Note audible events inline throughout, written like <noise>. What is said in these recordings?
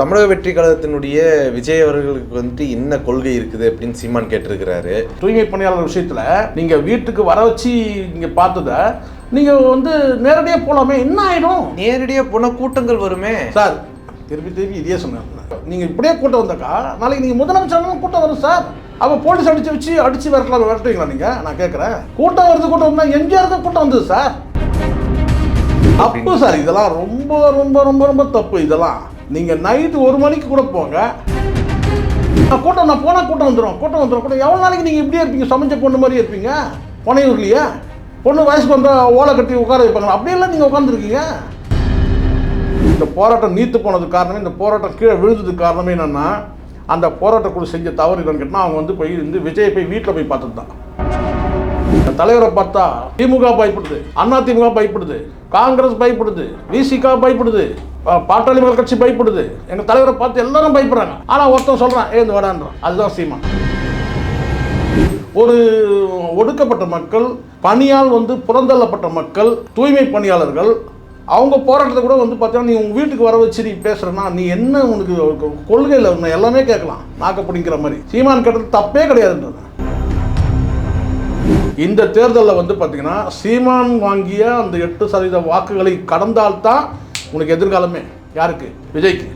தமிழக வெற்றி கழகத்தினுடைய விஜய் அவர்களுக்கு வந்துட்டு என்ன கொள்கை இருக்குது அப்படின்னு சீமான் கேட்டிருக்கிறாரு. தூய்மை பணியாளர் விஷயத்தில் நீங்கள் வீட்டுக்கு வர வச்சு நீங்கள் பார்த்தத நீங்கள் வந்து நேரடியாக போகலாமே என்ன ஆயிடும்? நேரடியா போன கூட்டங்கள் வருமே. சார் திருப்பி திருப்பி இதே சொன்னாங்க நீங்கள் இப்படியே கூட்டம் வந்தாக்கா நாளைக்கு நீங்கள் முதலமைச்சர் கூட்டம் வரும் சார். அப்போ போலீஸ் அடிச்சு வச்சு அடிச்சு விரட்டலாம் விரட்டுவீங்களா நீங்கள் நான் கேட்குறேன் கூட்டம் வருது கூட்டம் வந்தா எம்ஜிஆருக்கு கூட்டம் வந்தது சார். தப்பு சார் இதெல்லாம் ரொம்ப ரொம்ப ரொம்ப ரொம்ப தப்பு. இதெல்லாம் நீங்கள் நைட்டு ஒரு மணிக்கு கூட போங்க. நான் கூட்டம் நான் போனால் கூட்டம் வந்துடும் கூட்டம் வந்துடும் கூட்டம் எவ்வளோ நாளைக்கு நீங்கள் இப்படியே இருப்பீங்க? சமைச்ச பொண்ணு மாதிரி இருப்பீங்க? புனையூர்லையே? பொண்ணு வயசுக்கு வந்தால் ஓலை கட்டி உட்கார வைப்பாங்க அப்படியெல்லாம் நீங்கள் உட்காந்துருக்கீங்க இந்த போராட்டம் நீத்து போனதுக்கு காரணமே இந்த போராட்டம் கீழே விழுந்ததுக்கு காரணமே என்னென்னா அந்த போராட்ட குழு செஞ்ச தவறு என்னன்னு கேட்டால் அவங்க வந்து போய் இருந்து விஜய் போய் வீட்டில் போய் பார்த்தது தான் இந்த தலைவரை பார்த்தா திமுக பயப்படுது அண்ணா திமுக பயப்படுது காங்கிரஸ் பயப்படுது விசிகா பயப்படுது. பாட்டாளி மக்கள் கட்சி பயப்படுது. எங்க தலைவரை பார்த்து எல்லாரும் பயப்படுறாங்க. ஆனா ஒருத்தன் சொல்றான் ஏந்து வாடான்றான். அதுதான் சீமா ஒரு ஒடுக்கப்பட்ட மக்கள் பணியால் வந்து புறந்தள்ளப்பட்ட மக்கள் தூய்மை பணியாளர்கள் அவங்க போராட்டத்தை கூட வந்து பார்த்தீங்கன்னா நீ உங்கள் வீட்டுக்கு வர வச்சு நீ பேசுறேன்னா நீ என்ன உனக்கு கொள்கையில் உன்னை எல்லாமே கேட்கலாம் நாக்க பிடிங்கிற மாதிரி. சீமான் கேட்டது தப்பே கிடையாதுன்றது. இந்த தேர்தலில் வந்து பார்த்தீங்கன்னா சீமான் வாங்கிய அந்த எட்டு சதவீத வாக்குகளை கடந்தால்தான் உனக்கு எதிர்காலமே யாருக்கு? விஜய்க்கு.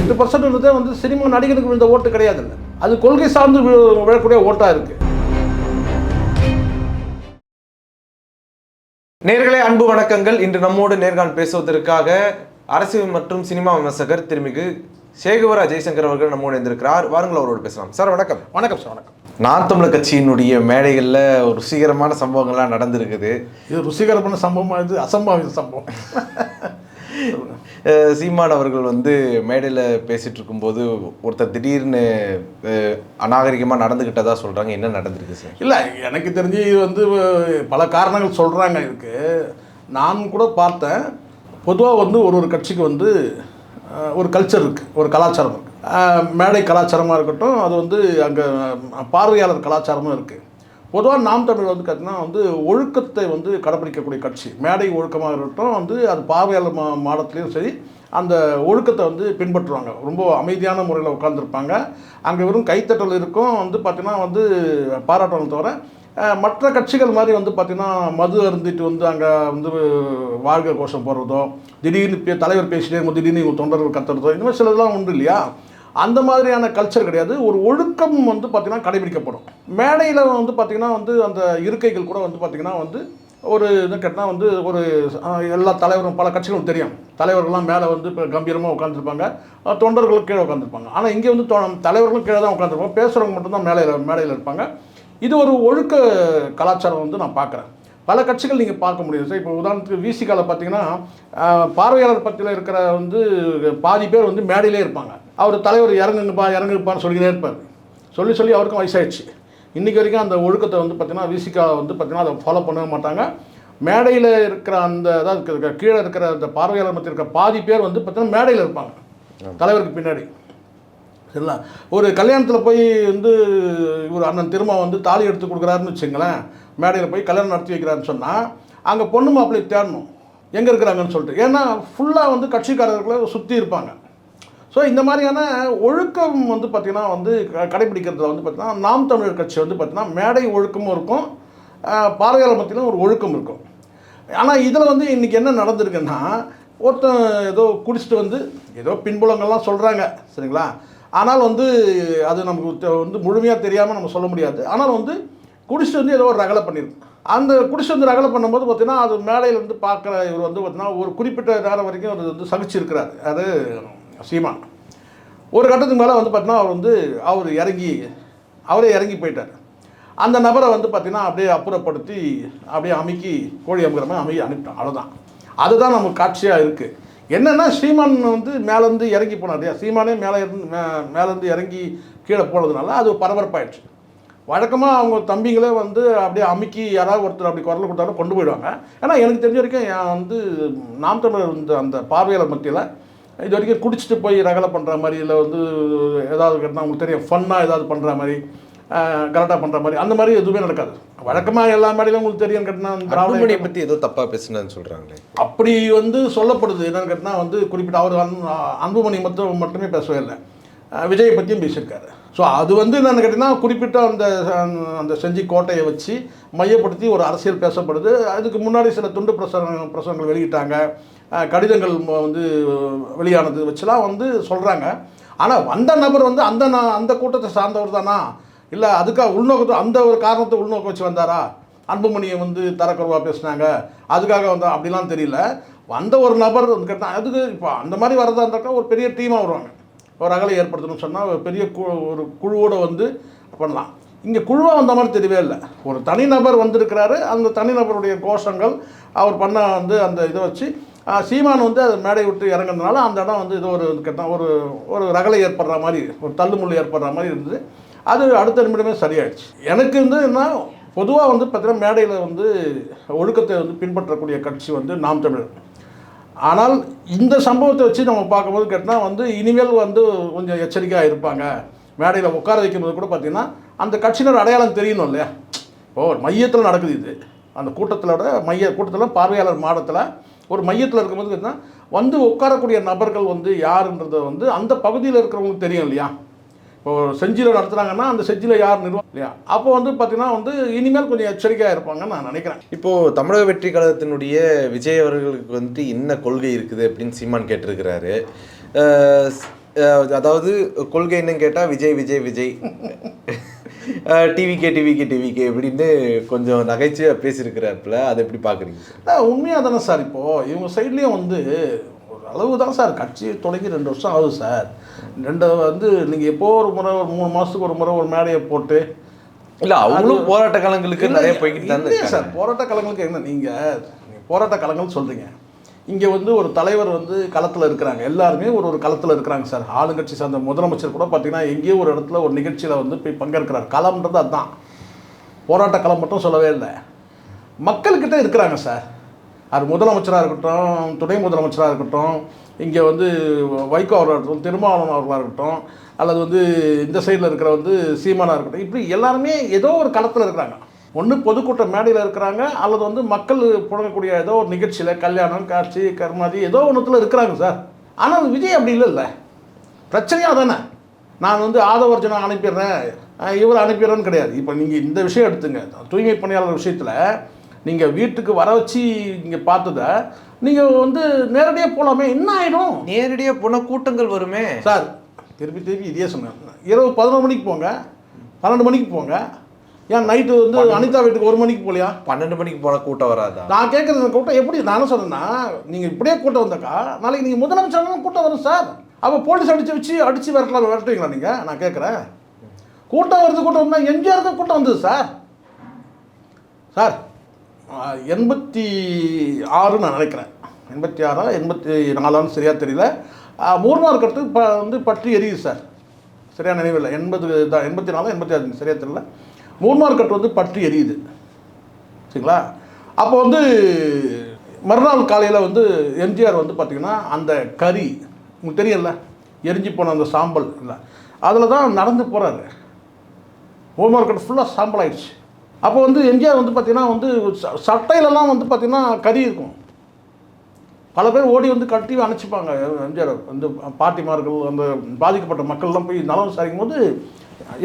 எட்டு இருந்தது வந்து சினிமா நடிகருக்கு விழுந்த ஓட்டு கிடையாது அது கொள்கை சார்ந்து விழக்கூடிய ஓட்டாக இருக்கு. நேர்களே அன்பு வணக்கங்கள். இன்று நம்மோடு நேர்காண் பேசுவதற்காக அரசியல் மற்றும் சினிமா விமர்சகர் திருமிகு சேகுவரா ஜெய்சங்கர் அவர்கள் நம்மோடு இருந்திருக்கிறார் வாருங்கள் அவரோடு பேசலாம். சார் வணக்கம். வணக்கம் சார் வணக்கம். நான் தமிழர் கட்சியினுடைய மேடைகளில் ஒரு ருசிகரமான சம்பவங்கள்லாம் நடந்திருக்குது. இது ருசிகரமான சம்பவமா? இது அசம்பாவித சம்பவம். <laughs> சீமான் அவர்கள் வந்து மேடையில் பேசிட்டு இருக்கும்போது ஒருத்தர் திடீர்னு அஹ், அநாகரிகமா நடந்துக்கிட்டதா சொல்றாங்க. என்ன நடந்திருக்கு சார்? இல்லை எனக்கு தெரிஞ்சு இது வந்து பல காரணங்கள் சொல்கிறாங்க இதுக்கு. நான் கூட பார்த்தேன். பொதுவாக வந்து ஒரு ஒரு கட்சிக்கு வந்து ஒரு கல்ச்சர் இருக்குது ஒரு கலாச்சாரம் இருக்குது மேடை கலாச்சாரமாக இருக்கட்டும் அது வந்து அங்கே பார்வையாளர் கலாச்சாரமும் இருக்குது பொதுவாக நாம் தமிழ் வந்து பார்த்தீங்கன்னா வந்து ஒழுக்கத்தை வந்து கடைப்பிடிக்கக்கூடிய கட்சி. மேடை ஒழுக்கமாக இருக்கட்டும் வந்து அது பார்வையாளர் மா மாடத்துலேயும் சரி அந்த ஒழுக்கத்தை வந்து பின்பற்றுவாங்க. ரொம்ப அமைதியான முறையில் உட்காந்துருப்பாங்க அங்கே வெறும் கைத்தட்டல் இருக்கும் வந்து பார்த்திங்கன்னா வந்து பாராட்டுவாங்க தவிர மற்ற கட்சிகள் மாதிரி வந்து பார்த்திங்கன்னா மது அருந்திட்டு வந்து அங்கே வந்து வாழ்க கோஷம் போடுறதோ திடீர்னு பே- தலைவர் பேசிட்டே இருக்கும்போது திடீர்னு இவங்க தொண்டர்கள் கத்துறதோ இந்த மாதிரி சிலதெல்லாம் உண்டு இல்லையா? அந்த மாதிரியான கல்ச்சர் கிடையாது. ஒரு ஒழுக்கம் வந்து பார்த்திங்கன்னா கடைபிடிக்கப்படும். மேடையில் வந்து பார்த்திங்கன்னா வந்து அந்த இருக்கைகள் கூட வந்து பார்த்திங்கன்னா வந்து ஒரு இது கேட்டால் வந்து ஒரு எல்லா தலைவரும் பல கட்சிகளும் தெரியும். தலைவர்கள்லாம் மேலே வந்து இப்போ கம்பீரமாக உட்காந்துருப்பாங்க தொண்டர்களும் கீழே உட்காந்துருப்பாங்க ஆனால் இங்கே வந்து தலைவர்களும் கீழே தான் உட்காந்துருப்பாங்க பேசுகிறவங்க மட்டும்தான் மேலே மேடையில் இருப்பாங்க. இது ஒரு ஒழுக்க கலாச்சாரம் வந்து நான் பார்க்குறேன். பல கட்சிகள் நீங்கள் பார்க்க முடியும். சார் இப்போ உதாரணத்துக்கு விசிகாவில் பார்த்தீங்கன்னா பார்வையாளர் பத்தியில் இருக்கிற வந்து பாதி பேர் வந்து மேடையிலே இருப்பாங்க. அவர் தலைவர் இறங்குங்கப்பா இறங்குப்பான்னு சொல்லிக்கிட்டே இருப்பார். சொல்லி சொல்லி அவருக்கும் வயசாயிடுச்சு. இன்றைக்கி வரைக்கும் அந்த ஒழுக்கத்தை வந்து பார்த்தீங்கன்னா விசிகா வந்து பார்த்தீங்கன்னா அதை ஃபாலோ பண்ணவே மாட்டாங்க. மேடையில் இருக்கிற அந்த அதாவது கீழே இருக்கிற அந்த பார்வையாளர் மத்தியில் இருக்கிற பாதி பேர் வந்து பார்த்தீங்கன்னா மேடையில் இருப்பாங்க. தலைவருக்கு பின்னாடி. சரிங்களா? ஒரு கல்யாணத்தில் போய் வந்து இவர் அண்ணன் திரும்ப வந்து தாலி எடுத்து கொடுக்குறாருன்னு வச்சுங்களேன் மேடையில் போய் கல்யாணம் நடத்தி வைக்கிறாருன்னு சொன்னால் அங்கே பொண்ணு மாப்பிள்ளை தேடணும். எங்கே இருக்கிறாங்கன்னு சொல்லிட்டு. ஏன்னா ஃபுல்லாக வந்து கட்சிக்காரர்களை சுற்றி இருப்பாங்க. ஸோ இந்த மாதிரியான ஒழுக்கம் வந்து பார்த்திங்கன்னா வந்து க- கடைபிடிக்கிறதுல வந்து பார்த்திங்கன்னா நாம் தமிழர் கட்சி வந்து பார்த்திங்கன்னா மேடை ஒழுக்கமும் இருக்கும். அஹ், பார்வையாளர் மத்தியிலும் ஒரு ஒழுக்கம் இருக்கும். ஆனால் இதில் வந்து இன்றைக்கி என்ன நடந்திருக்குன்னா ஒருத்தன் ஏதோ குடிச்சிட்டு வந்து ஏதோ பின்புலங்கள்லாம் சொல்கிறாங்க சரிங்களா? ஆனால் வந்து அது நமக்கு வந்து முழுமையாக தெரியாமல் நம்ம சொல்ல முடியாது. ஆனால் வந்து குடிச்சிட்டு வந்து ஏதோ ஒரு ரகலை பண்ணியிருக்கு அந்த குடிச்சிட்டு வந்து ரகலை பண்ணும்போது பார்த்திங்கன்னா அது மேடையிலேருந்து பார்க்குற இவர் வந்து பார்த்திங்கன்னா ஒரு குறிப்பிட்ட நேரம் வரைக்கும் அவர் வந்து சகிச்சிருக்கிறார். அது சீமான். ஒரு கட்டத்துக்கு மேலே வந்து பார்த்தீங்கன்னா அவர் வந்து அவர் இறங்கி அவரே இறங்கி போயிட்டார். அந்த நபரை வந்து பார்த்திங்கன்னா அப்படியே அப்புறப்படுத்தி அப்படியே அமுக்கி கோழி அமுக்கிற மாதிரி அமுக்கி அனுப்பிட்டோம் அவ்வளோதான் அதுதான் நமக்கு காட்சியாக இருக்குது என்னென்னா சீமான் வந்து மேலேருந்து இறங்கி போனார் இல்லையா? சீமானே மேலே இருந்து மே மேலேருந்து இறங்கி கீழே போனதுனால அது பரபரப்பாயிடுச்சு. வழக்கமாக அவங்க தம்பிங்களே வந்து அப்படியே அமுக்கி யாராவது ஒருத்தர் அப்படி குரல் கொடுத்தாலும் கொண்டு போயிடுவாங்க. ஏன்னா எனக்கு தெரிஞ்ச வரைக்கும் வந்து நாம் தமிழர் இருந்த அந்த பார்வையாளர் மத்தியில் இது வரைக்கும் குடிச்சிட்டு போய் ரகலை பண்ணுற மாதிரி இல்லை வந்து ஏதாவது கேட்டால் உங்களுக்கு தெரியும் ஃபன்னாக ஏதாவது பண்ணுற மாதிரி கரெக்டாக பண்ணுற மாதிரி. அந்த மாதிரி எதுவுமே நடக்காது. வழக்கமாக எல்லா மேடையிலும் உங்களுக்கு தெரியும் கேட்டினா திராவிட பத்தி ஏதோ தப்பா பேசுனேன்னு சொல்றாங்களே. அப்படி வந்து சொல்லப்படுது. என்னன்னு கேட்டால் வந்து குறிப்பிட்ட அவர் அன் அன்புமணி மட்டும் மட்டுமே பேசவே இல்லை. விஜயை பற்றியும் பேசியிருக்காரு. ஸோ அது வந்து என்னென்னு கேட்டிங்கன்னா குறிப்பிட்ட அந்த அந்த செஞ்சி கோட்டையை வச்சு மையப்படுத்தி ஒரு அரசியல் பேசப்படுது. அதுக்கு முன்னாடி சில துண்டு பிரசுர பிரசுரங்கள் வெளியிட்டாங்க. கடிதங்கள் வந்து வெளியானது வச்சுலாம் வந்து சொல்கிறாங்க ஆனால் வந்த நபர் வந்து அந்த அந்த கூட்டத்தை சார்ந்தவர் தானா? இல்லை அதுக்காக உள்நோக்கத்தை அந்த ஒரு காரணத்தை உள்நோக்கம் வச்சு வந்தாரா? அன்புமணியை வந்து தரக்குறவா பேசினாங்க. அதுக்காக வந்து அப்படிலாம் தெரியல. வந்த ஒரு நபர் வந்து கேட்டால் அதுக்கு இப்போ அந்த மாதிரி வரதா இருந்தாக்கா ஒரு பெரிய டீமாக வருவாங்க. ஒரு அகலை ஏற்படுத்தணும்னு சொன்னால் ஒரு பெரிய கு ஒரு குழுவோடு வந்து பண்ணலாம். இங்கே குழுவாக வந்த மாதிரி தெரியவே இல்லை. ஒரு தனிநபர் வந்திருக்கிறாரு. அந்த தனிநபருடைய கோஷங்கள் அவர் பண்ண வந்து அந்த இதை வச்சு சீமான் வந்து அது மேடை விட்டு இறங்குறதுனால அந்த இடம் வந்து இது ஒரு கேட்டால் ஒரு ஒரு ரகலை ஏற்படுற மாதிரி ஒரு தள்ளுமுள்ளு ஏற்படுற மாதிரி இருந்தது. அது அடுத்த நிமிடமே சரியாயிடுச்சு. எனக்கு வந்து என்ன பொதுவாக வந்து பார்த்தீங்கன்னா மேடையில் வந்து ஒழுக்கத்தை வந்து பின்பற்றக்கூடிய கட்சி வந்து நாம் தமிழர். ஆனால் இந்த சம்பவத்தை வச்சு நம்ம பார்க்கும்போது கேட்டால் வந்து இனிமேல் வந்து கொஞ்சம் எச்சரிக்கையாக இருப்பாங்க. மேடையில் உட்கார வைக்கும்போது கூட பார்த்தீங்கன்னா அந்த கட்சியினர் அடையாளம் தெரியணும் இல்லையா? ஓ மையத்தில் நடக்குது இது. அந்த கூட்டத்திலோட மைய கூட்டத்தில் பார்வையாளர் மாடத்தில் ஒரு மையத்தில் இருக்கும்போது கேட்டால் வந்து உட்காரக்கூடிய நபர்கள் வந்து யாருன்றதை வந்து அந்த பகுதியில் இருக்கிறவங்களுக்கு தெரியும் இல்லையா? இப்போ செஞ்சியில் நடத்துகிறாங்கன்னா அந்த செஞ்சியில் யார் நிர்வாகம்? இல்லையா? அப்போ வந்து பார்த்தீங்கன்னா வந்து இனிமேல் கொஞ்சம் எச்சரிக்கையாக இருப்பாங்கன்னு நான் நினைக்கிறேன். இப்போ தமிழக வெற்றி கழகத்தினுடைய விஜய் அவர்களுக்கு வந்துட்டு என்ன கொள்கை இருக்குது அப்படின்னு சீமான் கேட்டிருக்கிறாரு. அதாவது கொள்கை என்னன்னு கேட்டால் விஜய் விஜய் விஜய். டிவிகே டிவிகே டிவிகே அப்படின்னு கொஞ்சம் நகைச்சுவையாக பேசியிருக்கிறாப்புல. அதை எப்படி பார்க்குறீங்க உண்மையாக தானே சார் இப்போது இவங்க சைட்லேயும் வந்து அளவு தான் சார். கட்சி தொடங்கி ரெண்டு வருஷம் ஆகுது சார். ரெண்டு வந்து நீங்கள் எப்போ ஒரு முறை ஒரு மூணு மாதத்துக்கு ஒரு முறை ஒரு மேடையை போட்டு இல்லை அவங்களும் போராட்ட காலங்களுக்கு நிறைய போய்கிட்டு. சார். போராட்ட களங்களுக்கு என்ன நீங்கள் போராட்ட களங்கள் சொல்கிறீங்க இங்கே வந்து ஒரு தலைவர் வந்து களத்தில் இருக்கிறாங்க. எல்லாருமே ஒரு ஒரு களத்தில் இருக்கிறாங்க சார். ஆளுங்கட்சி சார்ந்த முதலமைச்சர் கூட பார்த்தீங்கன்னா எங்கேயோ ஒரு இடத்துல ஒரு நிகழ்ச்சியில் வந்து போய் பங்கேற்கிறார். களம்ன்றது அதுதான் போராட்ட களம் மட்டும் சொல்லவே இல்லை. மக்கள்கிட்ட இருக்கிறாங்க சார். அது முதலமைச்சராக இருக்கட்டும் துணை முதலமைச்சராக இருக்கட்டும் இங்கே வந்து வைகோ அவர்களாக இருக்கட்டும் திருமாவளவன் அவர்களாக இருக்கட்டும் அல்லது வந்து இந்த சைடில் இருக்கிற வந்து சீமானாக இருக்கட்டும் இப்படி எல்லாருமே ஏதோ ஒரு களத்தில் இருக்கிறாங்க. ஒன்று பொதுக்கூட்ட மேடையில் இருக்கிறாங்க அல்லது வந்து மக்கள் புழங்கக்கூடிய ஏதோ ஒரு நிகழ்ச்சியில் கல்யாணம் காட்சி கர்மாதி ஏதோ ஒன்றுத்தில் இருக்கிறாங்க சார். ஆனால் விஜய் அப்படி இல்லைல்ல. பிரச்சனையாக தானே. நான் வந்து ஆதவர்ஜனை அனுப்பிடுறேன் இவர் அனுப்பிடுறேன்னு கிடையாது. இப்போ நீங்கள் இந்த விஷயம் எடுத்துங்க. தூய்மை பணியாளர் விஷயத்தில் நீங்கள் வீட்டுக்கு வர வச்சு நீங்கள் பார்த்ததை நீங்கள் வந்து நேரடியாக போகலாமே என்ன ஆகிடும் நேரடியாக போனால் கூட்டங்கள் வருமே. சார் திருப்பி திருப்பி இதே சொன்னேன். இரவு பதினொரு மணிக்கு போங்க. பன்னெண்டு மணிக்கு போங்க. ஏன் நைட்டு வந்து அனிதா வீட்டுக்கு ஒரு மணிக்கு போகலையா பன்னெண்டு மணிக்கு போனால் கூட்டம் வராதா? நான் கேட்குறது கூட்டம் எப்படி நானும் சொன்னேன்னா நீங்கள் இப்படியே கூட்டம் வந்தாக்கா நாளைக்கு நீங்கள் முதலமைச்சர் கூட்டம் வரும் சார். அப்போ போலீஸ் அடித்து வச்சு அடித்து விரட்டலாம் விரட்டுவீங்களா நீங்கள் நான் கேட்குறேன் கூட்டம் வருது கூட்டம் எம்ஜிஆருக்கு கூட்டம் வந்தது சார். சார் எண்பத்தி ஆறு நான் நினைக்கிறேன். எண்பத்தி ஆறா எண்பத்தி நாலான்னு சரியாக தெரியல. ஆஹ், மூர்னார் இப்போ வந்து பற்றி எரியுது சார் சரியாக நினைவில்லை எண்பது தான் எண்பத்தி நாலு எண்பத்தி ஆறு சரியாக தெரியல. மூர்னார் கட்டு வந்து பற்றி எரியுது. சரிங்களா? அப்போ வந்து மறுநாள் காலையில் வந்து எம்ஜிஆர் வந்து பார்த்திங்கன்னா அந்த கறி உங்களுக்கு தெரியல எரிஞ்சு போன அந்த சாம்பல் இல்லை அதில் தான் நடந்து போகிறாரு ஹோம் கட்டு ஃபுல்லாக சாம்பல் ஆயிடுச்சு. அப்போ வந்து எம்ஜிஆர் வந்து பார்த்திங்கன்னா வந்து ச- சட்டையிலலாம் வந்து பார்த்திங்கன்னா கறி இருக்கும். பல பேர் ஓடி வந்து கட்டி அணைச்சிப்பாங்க எம்ஜிஆர். வந்து பாட்டிமார்கள் அந்த பாதிக்கப்பட்ட மக்கள்லாம் போய் நலம் விசாரிக்கும் போது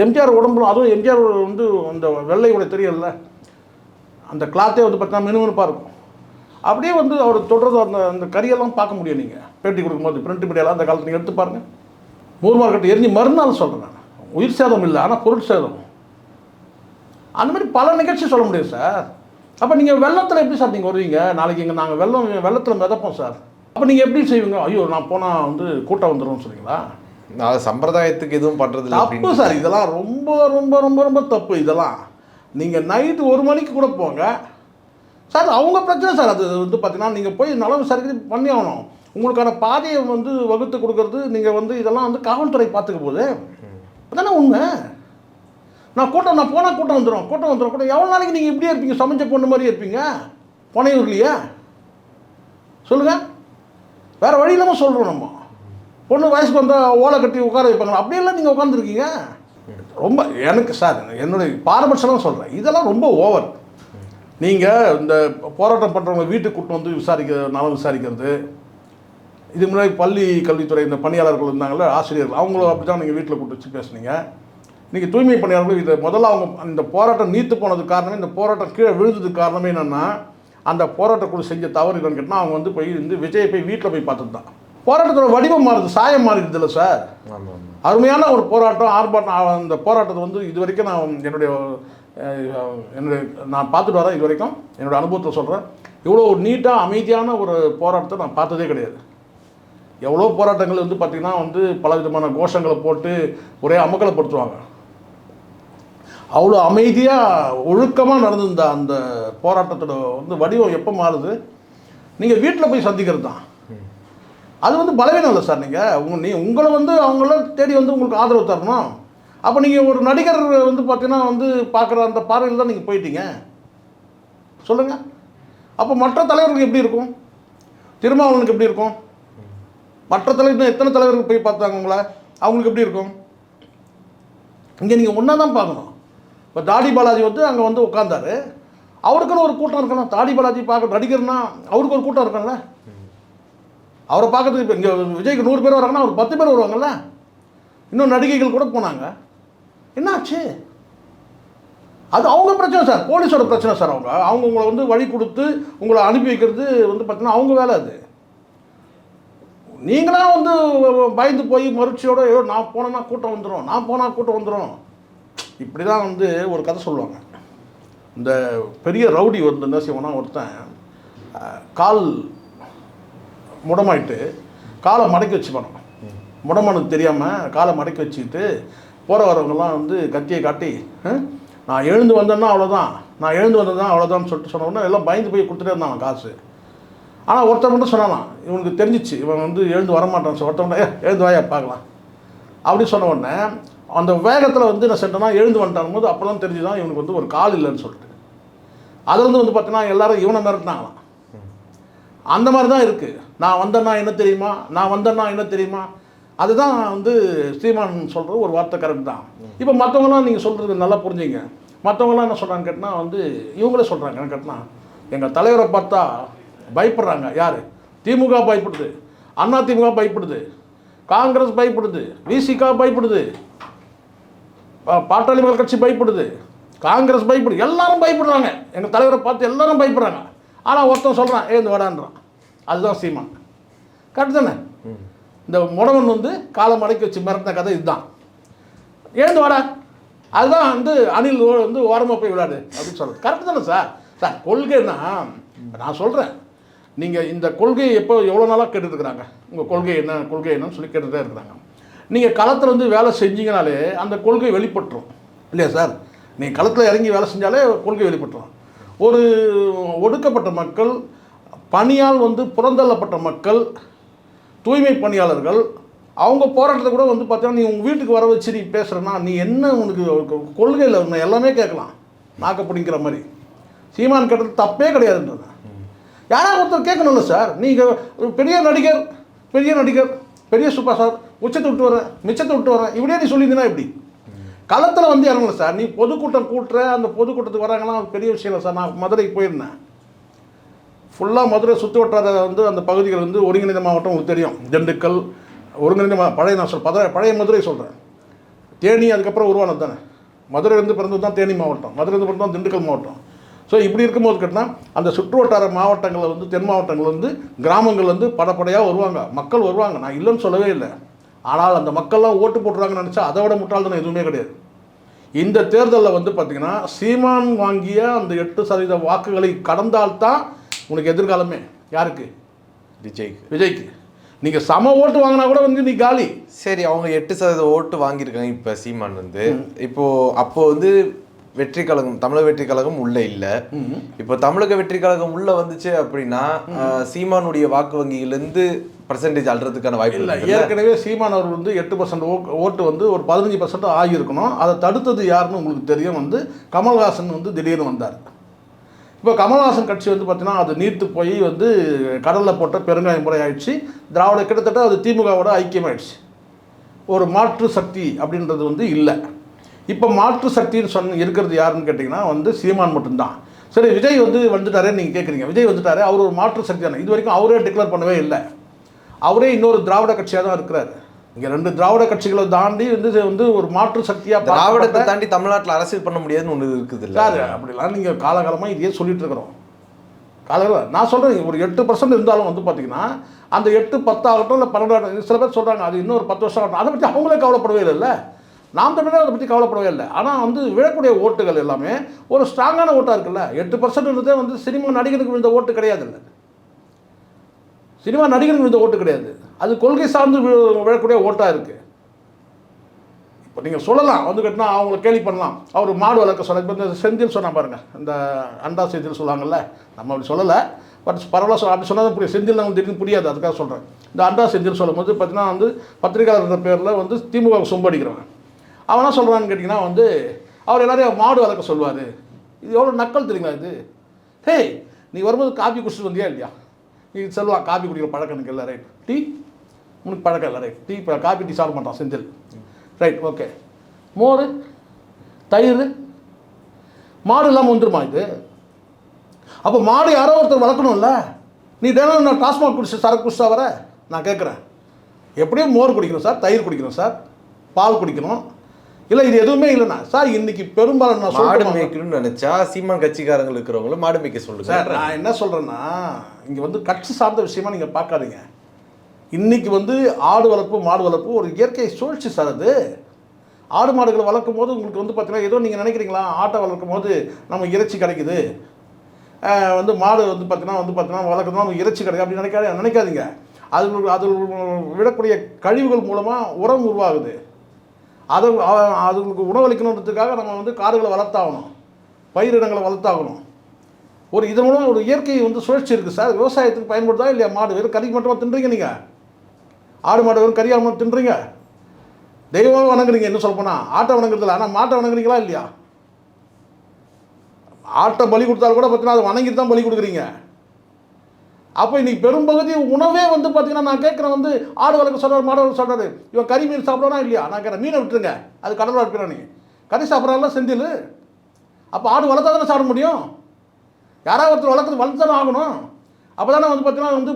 எம்ஜிஆர் உடம்புல அதுவும் எம்ஜிஆர் வந்து அந்த வெள்ளை உடை தெரியல அந்த கிளாத்தே வந்து பார்த்தீங்கன்னா மினுமினுப்பாக இருக்கும். அப்படியே வந்து அவர் தொடர்றது அந்த அந்த கறியெல்லாம் பார்க்க முடியும் நீங்கள் பேட்டி கொடுக்கும்போது பிரிண்ட் மீடியாலாம் அந்த காலத்தில் நீங்கள் எடுத்து பாருங்கள் மூர் மார்க்கெட் எரிஞ்சு மறுநாள் சொல்கிறேன் நான். உயிர் சேதம் இல்லை ஆனால் பொருள் சேதம். அந்த மாதிரி பல நிகழ்ச்சி சொல்ல முடியும் சார். அப்போ நீங்கள் வெள்ளத்தில் எப்படி சார் நீங்கள் வருவீங்க? நாளைக்கு இங்கே நாங்கள் வெள்ளம் வெள்ளத்தில் மிதப்போம் சார். அப்போ நீங்கள் எப்படி செய்வீங்க? ஐயோ நான் போனால் வந்து கூட்டம் வந்துடும் சொல்றீங்களா? நான் சம்பிரதாயத்துக்கு எதுவும் இல்ல தப்பு சார். இதெல்லாம் ரொம்ப ரொம்ப ரொம்ப ரொம்ப தப்பு இதெல்லாம். நீங்கள் நைட்டு ஒரு மணிக்கு கூட போங்க. சார் அவங்க பிரச்சனை சார். அது வந்து பார்த்தீங்கன்னா நீங்கள் போய் நலம் விசாரிக்கிறது பண்ணி ஆகணும். உங்களுக்கான பாதையை வந்து வகுத்து கொடுக்கறது நீங்கள் வந்து இதெல்லாம் வந்து காவல்துறை பார்த்துக்க போகுது. அதானே உண்மை? நான் கூட்டம் நான் போனால் கூட்டம் வந்துடும் கூட்டம் வந்துடும் கூட்டம் எவ்வளோ நாளைக்கு நீங்கள் இப்படியே இருப்பீங்க? சமைச்ச பொண்ணு மாதிரியே இருப்பீங்க? புனையூர்லையே? சொல்லுங்கள் வேறு வழி இல்லாமல் சொல்கிறோம் நம்ம. பொண்ணு வயசுக்கு வந்தால் ஓலை கட்டி உட்கார வைப்பாங்களா? அப்படியெல்லாம் நீங்கள் உட்காந்துருக்கீங்க ரொம்ப எனக்கு சார் என்னுடைய பாரபட்சமாக சொல்கிறேன் இதெல்லாம் ரொம்ப ஓவர் நீங்கள் இந்த போராட்டம் பண்ணுறவங்க வீட்டுக்கு கூட்டு வந்து விசாரிக்க நலம் விசாரிக்கிறது. இது முன்னாடி பள்ளி கல்வித்துறை இந்த பணியாளர்கள் இருந்தாங்களே ஆசிரியர்கள் அவங்களும் அப்படி தான் நீங்கள் வீட்டில் கூப்பிட்டு வச்சு பேசுனீங்க. நீங்கள் தூய்மை பணியாளர்கள் இதை முதல்ல அவங்க இந்த போராட்டம் நீத்து போனதுக்கு காரணமே இந்த போராட்டம் கீழே விழுந்ததுக்கு காரணமே என்னென்னா அந்த போராட்டக்குழு செஞ்ச தவறு என்னன்னு கேட்டால் அவங்க வந்து போய் வந்து விஜயை போய் வீட்டில் போய் பார்த்துட்டு தான் போராட்டத்தோட வடிவம் மாறுது சாயம் மாறிடுது இல்லை சார்? அருமையான ஒரு போராட்டம் ஆர்ப்பாட்டம் அந்த போராட்டத்தை வந்து இது வரைக்கும் நான் என்னுடைய என்னுடைய நான் பார்த்துட்டு வரேன் இது வரைக்கும். என்னோட அனுபவத்தை சொல்கிறேன் இவ்வளோ ஒரு நீட்டாக அமைதியான ஒரு போராட்டத்தை நான் பார்த்ததே கிடையாது. எவ்வளோ போராட்டங்கள் வந்து பார்த்திங்கன்னா வந்து பல விதமான கோஷங்களை போட்டு ஒரே அமக்கலப்படுத்துவாங்க. அவ்வளோ அமைதியாக ஒழுக்கமாக நடந்திருந்த அந்த போராட்டத்தோட வந்து வடிவம் எப்போ மாறுது? நீங்கள் வீட்டில் போய் சந்திக்கிறது தான் அது வந்து பலவீனம் இல்லை சார் நீங்கள் உங்கள் நீ உங்களை வந்து அவங்கள தேடி வந்து உங்களுக்கு ஆதரவு தரணும். அப்போ நீங்கள் ஒரு நடிகர் வந்து பார்த்தீங்கன்னா வந்து பார்க்குற அந்த பார்வையில் தான் நீங்கள் போயிட்டீங்க. சொல்லுங்கள் அப்போ மற்ற தலைவர்களுக்கு எப்படி இருக்கும்? திருமாவளனுக்கு எப்படி இருக்கும்? மற்ற தலைவர் எத்தனை தலைவர்கள் போய் பார்த்தாங்க உங்களை? அவங்களுக்கு எப்படி இருக்கும்? இங்கே நீங்கள் ஒன்றா தான் பார்க்கணும். இப்போ தாடி பாலாஜி வந்து அங்கே வந்து உட்காந்தாரு அவருக்குன்னு ஒரு கூட்டம் இருக்கணும். தாடி பாலாஜி பார்க்க நடிகர்னா அவருக்கு ஒரு கூட்டம் இருக்கும்ல. அவரை பார்க்கறதுக்கு இப்போ இங்கே விஜய்க்கு நூறு பேர் வராங்கன்னா அவர் பத்து பேர் வருவாங்கல்ல. இன்னும் நடிகைகள் கூட போனாங்க. என்னாச்சு? அது அவங்க பிரச்சனை சார். போலீஸோட பிரச்சனை சார் அவங்க. அவங்க உங்களை வந்து வழி கொடுத்து உங்களை அனுப்பி வைக்கிறது வந்து பார்த்தீங்கன்னா அவங்க வேலை அது. நீங்களாம் வந்து பயந்து போய் மறுச்சியோட ஐயோ நான் போனேன்னா கூட்டம் வந்துடும் நான் போனால் கூட்டம் வந்துடும் இப்படி தான் வந்து ஒரு கதை சொல்லுவாங்க. இந்த பெரிய ரவுடி வந்து என்ன செய்வானா ஒருத்தன் கால் முடமாயிட்டு காலை மடக்கி வச்சுப்பானோ முடமானது தெரியாமல் காலை மடக்கி வச்சுக்கிட்டு போகிற வரவங்கெல்லாம் வந்து கத்தியை காட்டி நான் எழுந்து வந்தேன்னா அவ்வளோதான் நான் எழுந்து வந்தேன்னா அவ்வளோதான்னு சொல்லிட்டு சொன்ன உடனே எல்லாம் பயந்து போய் கொடுத்துட்டே இருந்தான் காசு. ஆனால் ஒருத்தர் மட்டும் சொன்னானா இவனுக்கு தெரிஞ்சிச்சு இவன் வந்து எழுந்து வரமாட்டான். ஒருத்தவன ஒருத்தவங்க எழுந்து வாயா பார்க்கலாம். அப்படி சொன்ன உடனே அந்த வேகத்தில் வந்து என்ன சென்றனா எழுந்து வந்துட்டான் போது அப்போ தான் தெரிஞ்சுதான் இவனுக்கு வந்து ஒரு கால் இல்லைன்னு சொல்லிட்டு. அதுலேருந்து வந்து பார்த்தீங்கன்னா எல்லாரும் இவனை மிரட்டினாங்களாம். அந்த மாதிரி தான் இருக்குது நான் வந்தேன்னா என்ன தெரியுமா? நான் வந்தேன்னா என்ன தெரியுமா? அதுதான் வந்து ஸ்ரீமான் சொல்கிறது ஒரு வார்த்தை கரெக்ட் தான். இப்போ மற்றவங்களாம் நீங்கள் சொல்கிறது நல்லா புரிஞ்சுங்க. மற்றவங்களாம் என்ன சொல்கிறாங்க கேட்டினா வந்து இவங்களே சொல்கிறாங்க என்ன கேட்டால் எங்கள் தலைவரை பார்த்தா பயப்படுறாங்க. யார்? திமுக பயப்படுது. அண்ணா திமுக பயப்படுது. காங்கிரஸ் பயப்படுது. விசிகா பயப்படுது. பாட்டாளி மக்கள் கட்சி பயப்படுது. காங்கிரஸ் பயப்படுது எல்லாரும் பயப்படுறாங்க. எங்கள் தலைவரை பார்த்து எல்லாரும் பயப்படுறாங்க. ஆனால் ஒருத்தன் சொல்கிறான் ஏந்து வாடான்றான். அதுதான் சீமான். கரெக்ட் தானே? இந்த முடவன் வந்து காலை மடக்கி வச்சு மிரட்டின கதை இதுதான். எழுந்து வாடா. அதுதான் வந்து அணில் வந்து ஓரமாக போய் விளையாடு அப்படின்னு சொல்கிறது கரெக்ட் தானே சார் சார் கொள்கைன்னா நான் சொல்கிறேன் நீங்கள் இந்த கொள்கையை எப்போ எவ்வளோ நாளாக கேட்டுருக்குறாங்க உங்கள் கொள்கை என்ன கொள்கை என்னன்னு சொல்லி கேட்டுகிட்டே இருக்கிறாங்க. நீங்கள் களத்தில் வந்து வேலை செஞ்சீங்கனாலே அந்த கொள்கை வெளிப்பட்டுரும். இல்லையா சார்? நீங்கள் களத்தில் இறங்கி வேலை செஞ்சாலே கொள்கை வெளிப்பட்டுரும். ஒரு ஒடுக்கப்பட்ட மக்கள் பணியால் வந்து புறந்தள்ளப்பட்ட மக்கள் தூய்மை பணியாளர்கள் அவங்க போராட்டத்தை கூட வந்து பார்த்தீங்கன்னா நீ உங்கள் வீட்டுக்கு வர வச்சு நீ பேசுகிறேன்னா நீ என்ன உனக்கு கொள்கையில் உன்னை எல்லாமே கேட்கலாம். நாக்க மாதிரி. சீமான் கேட்டது தப்பே கிடையாதுன்றது. யாராவது ஒருத்தர் கேட்கணும்ல சார்? நீங்கள் ஒரு பெரிய நடிகர் பெரிய நடிகர் பெரிய சூப்பர் சார் உச்சத்தை விட்டு வரேன் மிச்சத்தை விட்டு வரேன் இப்படியே நீ சொல்லியிருந்தீங்கன்னா எப்படி? களத்தில் வந்து இறங்கல சார். நீ பொதுக்கூட்டம் கூட்டுற அந்த பொதுக்கூட்டத்துக்கு வராங்கன்னா பெரிய விஷயம் இல்லை சார். நான் மதுரைக்கு போயிருந்தேன். ஃபுல்லாக மதுரை சுற்று வட்டார வந்து அந்த பகுதிகள் வந்து ஒருங்கிணைந்த மாவட்டம் உங்களுக்கு தெரியும். திண்டுக்கல் ஒருங்கிணைந்த மா பழைய நான் சொல் பத பழைய மதுரை சொல்கிறேன் தேனி அதுக்கப்புறம் உருவானது தானே. மதுரையிலேருந்து பிறந்தது தான் தேனி மாவட்டம். மதுரையிலேருந்து பிறந்தது தான் திண்டுக்கல் மாவட்டம். ஸோ இப்படி இருக்கும்போது கேட்டால் அந்த சுற்று வட்டார மாவட்டங்களில் வந்து தென் மாவட்டங்கள் வந்து கிராமங்கள் வந்து படப்படையாக வருவாங்க. மக்கள் வருவாங்க. நான் இல்லைன்னு சொல்லவே இல்லை. ஆனால் அந்த மக்கள்லாம் ஓட்டு போட்டுருவாங்கன்னு நினச்சா அதை விட முட்டாள்தனம் எதுவுமே கிடையாது. இந்த தேர்தலில் வந்து பார்த்தீங்கன்னா சீமான் வாங்கிய அந்த எட்டு சதவீத வாக்குகளை கடந்தால்தான் உனக்கு எதிர்காலமே. யாருக்கு? விஜய்க்கு. விஜய்க்கு. நீங்கள் சம ஓட்டு வாங்கினா கூட வந்து நீ காலி. சரி அவங்க எட்டு சதவீத ஓட்டு வாங்கியிருக்காங்க இப்போ சீமான் வந்து. இப்போ அப்போ வந்து வெற்றி கழகம் தமிழக வெற்றி கழகம் உள்ள இல்ல. இப்போ தமிழக வெற்றி கழகம் உள்ள வந்துச்சு அப்படின்னா சீமானுடைய வாக்கு வங்கியிலிருந்து பர்சன்டேஜ் அல்றதுக்கான வாய்ப்பு இல்லை? ஏற்கனவே சீமான் அவர் வந்து எட்டு பர்சன்ட் ஓட்டு வந்து ஒரு பதினஞ்சு பர்சன்ட் ஆகியிருக்கணும். அதை தடுத்தது யாருன்னு உங்களுக்கு தெரியும். வந்து கமல்ஹாசன் வந்து திடீர்னு வந்தார். இப்போ கமல்ஹாசன் கட்சி வந்து பார்த்தீங்கன்னா அது நீர்த்து போய் வந்து கடலில் போட்ட பெருங்காயம் முறை ஆயிடுச்சு. திராவிட கிட்டத்தட்ட அது திமுகவோட ஐக்கியமாயிடுச்சு. ஒரு மாற்று சக்தி அப்படின்றது வந்து இல்லை. இப்போ மாற்று சக்தின்னு சொன்ன இருக்கிறது யாருன்னு கேட்டிங்கன்னா வந்து சீமான் மட்டும்தான். சரி விஜய் வந்து வந்துட்டாரே நீங்கள் கேட்குறீங்க விஜய் வந்துட்டாரே அவர் ஒரு மாற்று சக்தி தானே இது வரைக்கும் அவரே டிக்ளேர் பண்ணவே இல்லை. அவரே இன்னொரு திராவிட கட்சியாக தான் இருக்கிறார். இங்கே ரெண்டு திராவிட கட்சிகளை தாண்டி வந்து வந்து ஒரு மாற்று சக்தியாக திராவிடத்தை தாண்டி தமிழ்நாட்டுல அரசியல் பண்ண முடியாதுன்னு ஒண்ணு இருக்குது இல்ல. சார் அப்படிலாம் நீங்கள் காலகாலமாக இதையே சொல்லிட்டு இருக்கிறோம். காலகாலம் நான் சொல்கிறேன் ஒரு எட்டு பர்சன்ட் இருந்தாலும் வந்து பார்த்தீங்கன்னா அந்த எட்டு பத்தாகட்டும் இல்லை பன்னெண்டாகட்டும் சில பேர் சொல்கிறாங்க அது இன்னொரு பத்து வருஷம் ஆகட்டும். அதை பற்றி அவங்களே கவலைப்படவே இல்லைல்ல. நாம் தமிழர் அதை பற்றி கவலைப்படவே இல்லை. ஆனால் வந்து விழக்கூடிய ஓட்டுகள் எல்லாமே ஒரு ஸ்ட்ராங்கான ஓட்டாக இருக்குல்ல. எட்டு பர்சன்ட்ன்றதே வந்து சினிமா நடிகருக்கு விழுந்த ஓட்டு கிடையாது இல்லை. சினிமா நடிகருக்கு விழுந்த ஓட்டு கிடையாது. அது கொள்கை சார்ந்து விழக்கூடிய ஓட்டாக இருக்குது இப்போ நீங்கள் சொல்லலாம். வந்து கேட்டால் அவங்கள கேலி பண்ணலாம். அவர் மாடு வளர்க்க சொல்ல இப்போ இந்த செந்தில் சொன்னால் பாருங்கள் இந்த அண்டா செந்தில் சொல்லுவாங்கல்ல. நம்ம அப்படி சொல்லலை. பட் பரவாயில்ல சொல்ல அப்படி சொன்னால் புரியும். செந்தில் நம்ம திடீர்னு புரியாது. அதுக்காக சொல்கிறேன் இந்த அண்டா செந்தில் சொல்லும்போது பார்த்தீங்கன்னா வந்து பத்திரிகையாளர் பேரில் வந்து திமுக சொம்படிக்கிறவன் அவன் என்ன சொல்கிறான்னு கேட்டிங்கன்னா வந்து அவர் எல்லாரையும் மாடு வளர்க்க சொல்லுவார். இது எவ்வளோ நக்கல் தெரியுங்களா இது? ஹேய் நீ வரும்போது காஃபி குடிச்சிட்டு வந்தியா இல்லையா? நீ சொல்லுவா காஃபி குடிக்கிற பழக்கம் எனக்கு இல்லை ரைட் டீ? உனக்கு பழக்கம் இல்லை ரைட் டீ இப்போ காபி டீ சாப்பிட மாட்டான் செந்தில். ரைட் ஓகே மோர் தயிர் மாடு இல்லாமல் வந்துருமா இது? அப்போ மாடு யாரோ ஒருத்தர் வளர்க்கணும்ல? நீ தினம் நான் டாஸ்மாக் குடிச்சு சரக்கு குடிச்சா வர? நான் கேட்குறேன். எப்படியும் மோர் குடிக்கணும் சார் தயிர் குடிக்கணும் சார் பால் குடிக்கணும். இல்லை இது எதுவுமே இல்லைண்ணா. சார் இன்னைக்கு பெரும்பாலும் நான் மாடு? மேய்க்கணும்னு நினைச்சா சீமான் கட்சிக்காரங்க இருக்கிறவங்களும் மாடு மேய்க்க சொல்லுங்க. சார் நான் என்ன சொல்கிறேன்னா இங்கே வந்து கட்சி சார்ந்த விஷயமா நீங்கள் பார்க்காதீங்க. இன்னைக்கு வந்து ஆடு வளர்ப்பு மாடு வளர்ப்பு ஒரு இயற்கை சூழ்ச்சி சார் அது. ஆடு மாடுகளை வளர்க்கும் போது உங்களுக்கு வந்து பார்த்தீங்கன்னா ஏதோ நீங்கள் நினைக்கிறீங்களா ஆட்டை வளர்க்கும் போது நம்ம இறைச்சி கிடைக்குது. வந்து மாடு வந்து பார்த்தீங்கன்னா வந்து பார்த்தீங்கன்னா வளர்க்கணும் நமக்கு இறைச்சி கிடைக்கும் அப்படி நினைக்காத நினைக்காதீங்க. அது அது விடக்கூடிய கழிவுகள் மூலமாக உரம் உருவாகுது. அது அதுங்களுக்கு உணவளிக்கணுன்றதுக்காக நம்ம வந்து காடுகளை வளர்த்தாகணும். பயிரிடங்களை வளர்த்தாகணும். ஒரு இதன் மூலம் ஒரு இயற்கை வந்து சுழற்சி இருக்குது சார். விவசாயத்துக்கு பயன்படுதா இல்லையா மாடு? வெறும் கறி மட்டுமா தின்றீங்க நீங்கள் ஆடு மாடு வெறும் கறியாக மட்டும் தின்றீங்க? தெய்வமாக வணங்குறீங்க என்ன சொல்ல போனால் ஆட்டை வணங்குறதில்ல. ஆனால் மாட்டை வணங்குறீங்களா இல்லையா? ஆட்டை பலி கொடுத்தாலும் கூட பார்த்தீங்கன்னா அதை வணங்கிட்டு தான் பலி கொடுக்குறீங்க. அப்போ இன்னைக்கு பெரும்பகுதி உணவே வந்து பார்த்தீங்கன்னா நான் கேட்குறேன் வந்து ஆடு வளர்க்க சொல்கிறார் மாடு வளர்க்க சொல்கிறாரு இவன் கறி மீன் சாப்பிடணும் இல்லையா? நான் கேட்குறேன் மீனை விட்டுருங்க. அது கடல் வளர்ப்பிற நீ கறி சாப்பிட்றாருல செந்தில். அப்போ ஆடு வளர்த்தா தானே சாப்பிட முடியும்? யாராவது ஒருத்தர் வளர்க்குறது வளர்த்து தானே ஆகணும் அப்போ தானே வந்து பார்த்தீங்கன்னா வந்து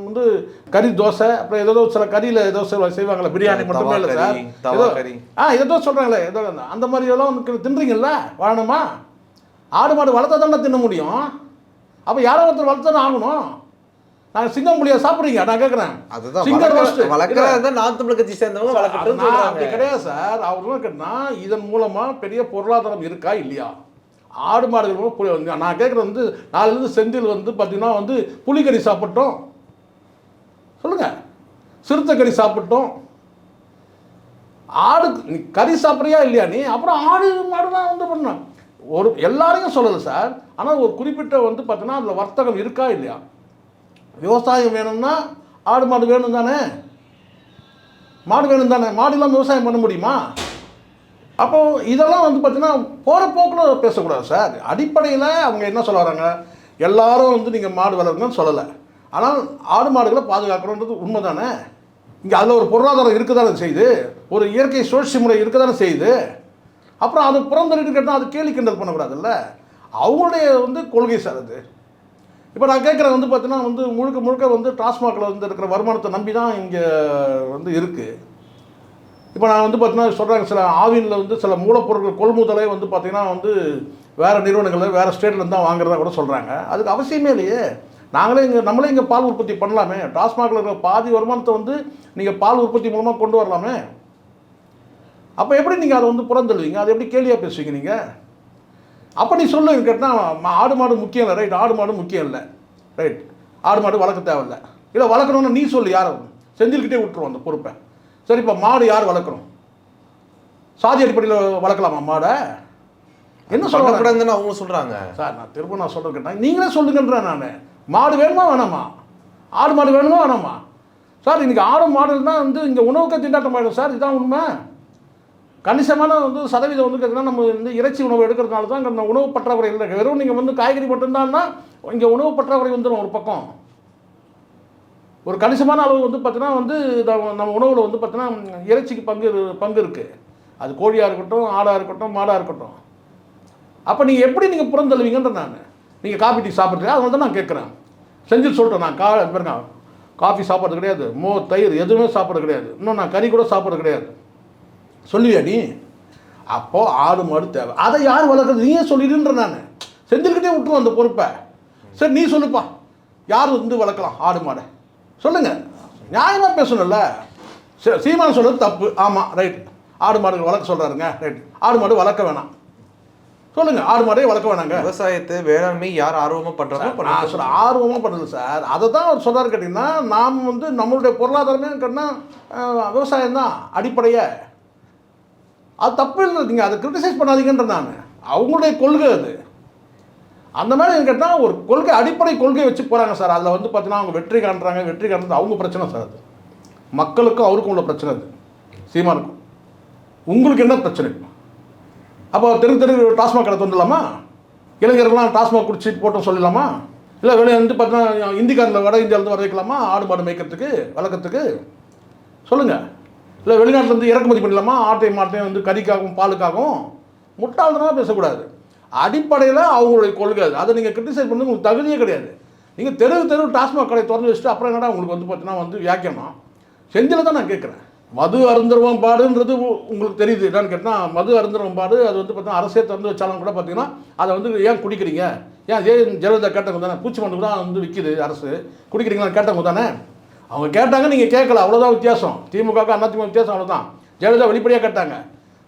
வந்து கறி தோசை அப்புறம் ஏதோ சில கறியில் ஏதோ செய்வாங்களே பிரியாணி மட்டுமே இல்லை சார். ஆ ஏதோ சொல்கிறாங்களே ஏதோ அந்த- மாதிரி எல்லாம் தின்றீங்கல்ல வாழணுமா? ஆடு மாடு வளர்த்தா தானே தின்ன முடியும்? அப்போ யாரோ ஒருத்தர் வளர்த்து தானே ஆகணும். நாங்கள் சிங்கம் புளியா சாப்பிட்றீங்க நான் கேட்குறேன் அதுதான். வளர்க்க- வளர்க்கறதா நான் தமிழ் கட்சி சேர்ந்தவங்க நான் அப்படி கிடையாது சார். அவர் கேட்டா இதன் மூலமா பெரிய பொருளாதாரம் இருக்கா இல்லையா? ஆடு மாடுகள் மூலம் புலி வந்து நான் கேட்குறது வந்து நாலுலேருந்து செந்தில் வந்து பார்த்தீங்கன்னா வந்து புலிக்கறி சாப்பிட்டோம். சொல்லுங்க. சிறுத்தை கறி சாப்பிட்டோம். ஆடு கறி சாப்பிட்றியா இல்லையா நீ? அப்புறம் ஆடு மாடு தான் வந்து பண்ண ஒரு எல்லாரையும் சொல்லலை சார். ஆனால் ஒரு குறிப்பிட்ட வந்து பார்த்தீங்கன்னா அதில் வர்த்தகம் இருக்கா இல்லையா? விவசாயம் வேணும்னா ஆடு மாடு வேணும் தானே? மாடு வேணும் தானே? மாடு இல்லாமல் விவசாயம் பண்ண முடியுமா? அப்போ இதெல்லாம் வந்து பார்த்தீங்கன்னா போகிற போக்கில் பேசக்கூடாது சார். அடிப்படையில் அவங்க என்ன சொல்ல வராங்க? எல்லாரும் வந்து நீங்கள் மாடு வளருங்கன்னு சொல்லலை. ஆனால் ஆடு மாடுகளை பாதுகாக்கணுன்றது உண்மை தானே இங்கே அதில் ஒரு பொருளாதாரம் இருக்க தானே செய்யுது ஒரு இயற்கை சுழற்சி முறை இருக்க தானே செய்யுது அப்புறம் அது புறந்தள்ளிட்டு கேட்டால் அது கேலி கிண்டல் பண்ணக்கூடாதுல்ல? அவங்களுடைய வந்து கொள்கை சார் அது. இப்போ நான் கேட்குறது வந்து பார்த்தீங்கன்னா வந்து முழுக்க முழுக்க வந்து டாஸ்மாகில் வந்து இருக்கிற வருமானத்தை நம்பி தான் இங்கே வந்து இருக்குது இப்போ நான் வந்து பார்த்தீங்கன்னா சொல்கிறாங்க சில ஆவினில் வந்து சில மூலப்பொருட்கள் கொள்முதலே வந்து பார்த்தீங்கன்னா வந்து வேறு நிறுவனங்கள் வேறு ஸ்டேட்லேருந்து தான் வாங்குறதா கூட சொல்கிறாங்க அதுக்கு அவசியமே இல்லையே. நாங்களே இங்கே நம்மளே இங்கே பால் உற்பத்தி பண்ணலாமே. டாஸ்மாகில் இருக்கிற பாதி வருமானத்தை வந்து நீங்கள் பால் உற்பத்தி மூலமாக கொண்டு வரலாமே. அப்போ எப்படி நீங்கள் அதை வந்து புறந்தள்ளுவீங்க? அதை எப்படி கேலியாக பேசுவீங்க நீங்கள் அப்போ நீ சொல்லு கேட்டால் ஆடு மாடு முக்கியம் இல்லை. ரைட் ஆடு மாடு முக்கியம் இல்லை. ரைட் ஆடு மாடு வளர்க்க தேவையில்ல. இல்லை வளர்க்கணும்னு நீ சொல்லு யாரை செந்தில்கிட்டே விட்டுருவோம் அந்த பொறுப்பை. சரி இப்போ மாடு யார் வளர்க்கணும்? சாதி அடிப்படையில் வளர்க்கலாமா மாடை? என்ன சொல்ல? சொல்லக்கூடாதுன்னு அவங்க சொல்றாங்க. சார் நான் திரும்ப நான் சொல்கிறது கேட்டேன் நீங்களே சொல்லுங்கன்றேன் நான். மாடு வேணுமா வேணாமா? ஆடு மாடு வேணுமா வேணாமா? சார் இன்னைக்கு ஆடு மாடு தான் வந்து இங்கே உணவுக்கு திண்டாட்டம் ஆகிடும் சார் இதுதான் உண்மை. கணிசமான வந்து சதவீதம் வந்து கேட்டிங்கன்னா நம்ம வந்து இறைச்சி உணவு எடுக்கிறதுனால தான் இங்கே உணவு பற்றாக்குறை இல்லை. வெறும் நீங்கள் வந்து காய்கறி மட்டும்தான்னா இங்கே உணவு பற்றாக்குறை வந்துடும் ஒரு பக்கம். ஒரு கணிசமான அளவு வந்து பார்த்தீங்கன்னா வந்து நம்ம உணவில் வந்து பார்த்தீங்கன்னா இறைச்சிக்கு பங்கு பங்கு இருக்குது அது கோழியாக இருக்கட்டும் ஆடாக இருக்கட்டும் மாடாக இருக்கட்டும். அப்போ நீங்கள் எப்படி நீங்கள் புறந்தள்ளுவீங்கன்ற நான். நீங்கள் காஃபி டீ சாப்பிட்றீங்க அதனால தான் நான் கேட்குறேன் செஞ்சு சொல்லிட்டேன் நான். கா பாருங்க. காஃபி சாப்பிட்றது கிடையாது. மோ தயிர் எதுவுமே சாப்பிட்றது கிடையாது. இன்னும் நான் கறி கூட சாப்பிட்றது கிடையாது. சொல்லுவியா நீ? அப்போ ஆடு மாடு தேவை. அதை யார் வளர்க்குறது? நீயே சொல்லிடுன்ற நான். செஞ்சுக்கிட்டே விட்டுருவோம் அந்த பொறுப்பை. சரி நீ சொல்லுப்பா. யார் வந்து வளர்க்கலாம்? ஆடு மாடை. சொல்லுங்க. நியாயமாக பேசணும்ல. சரி, சீமான் சொல்றது தப்பு. ஆமாம் ரைட் ஆடு மாடுகள் வளர்க்க சொல்கிறாருங்க ரைட் ஆடு மாடு வளர்க்க வேணாம். சொல்லுங்க. ஆடு மாடே வளர்க்க வேணாங்க. விவசாயத்தை வேளாண்மை யார் ஆர்வமா பண்றாங்களோ இப்ப நான் சொல்ல ஆர்வமாக பண்ணுது சார். அதை தான் அவர் சொல்கிறாரு கேட்டிங்கன்னா நாம் வந்து நம்மளுடைய பொருளாதாரமே கேட்டால் விவசாயம் தான் அடிப்படையே. அது தப்பு இல்லை நீங்கள் அதை கிரிட்டிசைஸ் பண்ணாதீங்கன்ற நான். அவங்களுடைய கொள்கை அது. அந்த மாதிரி கேட்டால் ஒரு கொள்கை அடிப்படை கொள்கை வச்சு போகிறாங்க சார். அதில் வந்து பார்த்தீங்கன்னா அவங்க வெற்றி காண்றாங்க வெற்றி காண்றது அவங்க பிரச்சனை சார் அது. மக்களுக்கும் அவருக்கும் உள்ள பிரச்சனை அது. சீமானுக்கும். உங்களுக்கு என்ன பிரச்சனை? அப்போ தெரு தெரு டாஸ்மாக் கடை தந்துடலாமா இளைஞர்கள்லாம் டாஸ்மாக் குடிச்சு போட்டோம் சொல்லலாமா இல்லை வெளியே வந்து பார்த்தீங்கன்னா இந்திக்காரில் வட இந்தியாவிலேருந்து வர வைக்கலாமா ஆடு மாடு மேய்க்கிறதுக்கு வளர்க்கறதுக்கு? சொல்லுங்கள் இல்லை வெளிநாட்டிலேருந்து இறக்குமதி பண்ணலாமா? ஆட்டையும் மாட்டையும் வந்து கறிக்காகவும் பாலுக்காகவும்? முட்டாள்தனமாக பேசக்கூடாது. அடிப்படையில் அவங்களுடைய கொள்கை அது அதை நீங்கள் கிரிட்டிசைஸ் பண்ணி உங்களுக்கு தகுதியே கிடையாது. நீங்கள் தெரு தெரு டாஸ்மாக் கடை திறந்து வச்சுட்டு அப்புறம் என்னடா உங்களுக்கு வந்து பார்த்தீங்கன்னா வந்து வியாக்கியமா செந்தில தான் நான் கேட்குறேன். மது அருந்தரவம் பாடுன்றது உங்களுக்கு தெரியுது. என்னன்னு கேட்டால் மது அருந்தரவம் பாடு அது வந்து பார்த்தீங்கன்னா அரசே திறந்து வச்சாலும் கூட பார்த்தீங்கன்னா அதை வந்து ஏன் குடிக்கிறீங்க? ஏன் ஏன் ஜெயலலிதா கேட்டவங்க தானே? பூச்சி மண்ணு தான் வந்து விற்கிது அரசு. குடிக்கிறீங்களான்னு கேட்டவங்க தானே? அவங்க கேட்டாங்க நீங்கள் கேட்கல. அவ்வளோதான் வித்தியாசம். திமுக அதிமுக வித்தியாசம் அவ்வளோதான் ஜெயலலிதா வெளிப்படையாக கேட்டாங்க.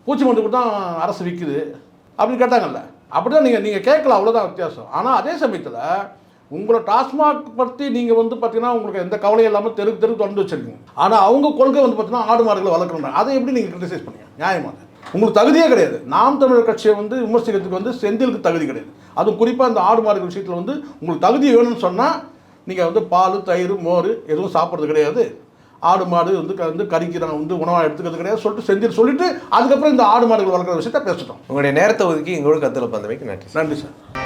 பூச்சி மருந்து தான் அரசு விற்குது அப்படின்னு கேட்டாங்கல்ல. அப்படி தான் நீங்கள் நீங்கள் கேட்கல. அவ்வளோதான் வித்தியாசம். ஆனால் அதே சமயத்தில் உங்களை டாஸ்மாக் பற்றி நீங்கள் வந்து பார்த்தீங்கன்னா உங்களுக்கு எந்த கவலையும் இல்லாமல் தெருக்கு தெரு தொடர்ந்து வச்சுருக்கீங்க. ஆனால் அவங்க கொள்கை வந்து பார்த்தீங்கன்னா ஆடு மாடுகளை வளர்க்கணும் அதை எப்படி நீங்கள் கிரிட்டிசைஸ் பண்ணீங்க? நியாயமாக உங்களுக்கு தகுதியே கிடையாது. நாம் தமிழர் கட்சியை வந்து விமர்சிக்கிறதுக்கு வந்து செந்திலுக்கு தகுதி கிடையாது. அதுவும் குறிப்பாக அந்த ஆடு மாடுகள் விஷயத்தில் வந்து உங்களுக்கு தகுதி வேணும்னு சொன்னால் நீங்கள் வந்து பால் தயிர் மோர் எதுவும் சாப்பிட்றது கிடையாது. ஆடு மாடு வந்து வந்து கறிக்கு நான் வந்து உணவாக எடுத்துக்கிறது கிடையாது. சொல்லிட்டு செந்தில் சொல்லிட்டு அதுக்கப்புறம் இந்த ஆடு மாடுகள் வளர்க்குற விஷயத்த பேசிட்டோம். உங்களுடைய நேரத்தை ஒதுக்கி எங்களோட கத்துல பந்தமைக்கு நன்றி நன்றி சார்.